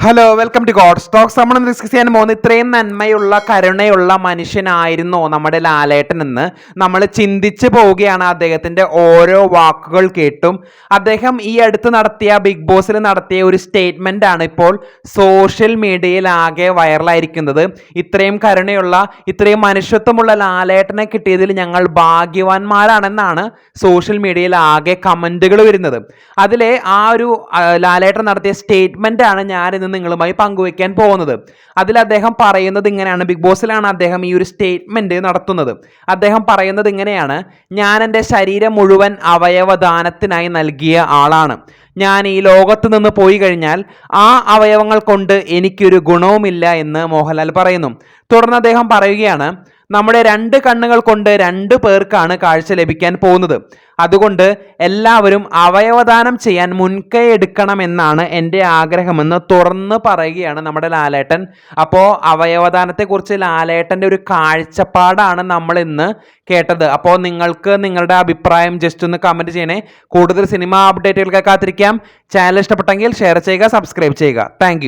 Hello welcome to god stocks നമ്മൾ discuss ചെയ്യാൻ പോകുന്നത് ഇത്രയും നന്മയുള്ള കരുണയുള്ള മനുഷ്യനായിരുന്നോ നമ്മുടെ ലാലേട്ടൻ എന്ന്. നമ്മൾ ചിന്തിച്ചു പോവുകയാണ് അദ്ദേഹത്തിന്റെ ഓരോ വാക്കുകൾ കേട്ടും. അദ്ദേഹം ഈ അടുത്ത് നടത്തിയ ബിഗ് ബോസിൽ നടത്തിയ ഒരു സ്റ്റേറ്റ്മെന്റ് ആണ് ഇപ്പോൾ സോഷ്യൽ മീഡിയയിൽ ആകെ വൈറലായിരിക്കുന്നത് ഇത്രയും കരുണയുള്ള ഇത്രയും മനുഷ്യത്വമുള്ള ലാലേട്ടനെ കിട്ടിയതിൽ ഞങ്ങൾ ഭാഗ്യവാന്മാരാണെന്നാണ് സോഷ്യൽ മീഡിയയിൽ ആകെ കമന്റുകൾ വരുന്നത്. അതിലെ ആ ഒരു ലാലേട്ടൻ നടത്തിയ സ്റ്റേറ്റ്മെന്റ് ആണ് ഞാൻ നിങ്ങളുമായി പങ്കുവയ്ക്കാൻ പോകുന്നത്. അതിൽ അദ്ദേഹം പറയുന്നത് ഇങ്ങനെയാണ്. ബിഗ് ബോസിലാണ് അദ്ദേഹം ഈ ഒരു സ്റ്റേറ്റ്മെന്റ് നടത്തുന്നത്. അദ്ദേഹം പറയുന്നത് ഇങ്ങനെയാണ്. ഞാൻ എന്റെ ശരീരം മുഴുവൻ അവയവദാനത്തിനായി നൽകിയ ആളാണ്. ഞാൻ ഈ ലോകത്ത് നിന്ന് പോയി കഴിഞ്ഞാൽ ആ അവയവങ്ങൾ കൊണ്ട് എനിക്കൊരു ഗുണവുമില്ല എന്ന് മോഹൻലാൽ പറയുന്നു. തുടർന്ന് അദ്ദേഹം പറയുകയാണ് നമ്മുടെ രണ്ട് കണ്ണുകൾ കൊണ്ട് രണ്ട് പേർക്കാണ് കാഴ്ച ലഭിക്കാൻ പോകുന്നത്. അതുകൊണ്ട് എല്ലാവരും അവയവദാനം ചെയ്യാൻ മുൻകൈ എടുക്കണമെന്നാണ് എന്റെ ആഗ്രഹമെന്ന് തുറന്ന് പറയുകയാണ് നമ്മുടെ ലാലേട്ടൻ. അപ്പോൾ അവയവദാനത്തെക്കുറിച്ച് ലാലേട്ടന്റെ ഒരു കാഴ്ചപ്പാടാണ് നമ്മൾ ഇന്ന് കേട്ടത്. അപ്പോൾ നിങ്ങൾക്ക് നിങ്ങളുടെ അഭിപ്രായം ജസ്റ്റ് ഒന്ന് കമന്റ് ചെയ്യണേ. കൂടുതൽ സിനിമ അപ്ഡേറ്റുകൾക്ക് കാത്തിരിക്കാം. ചാനൽ ഇഷ്ടപ്പെട്ടെങ്കിൽ ഷെയർ ചെയ്യുക സബ്സ്ക്രൈബ് ചെയ്യുക. താങ്ക്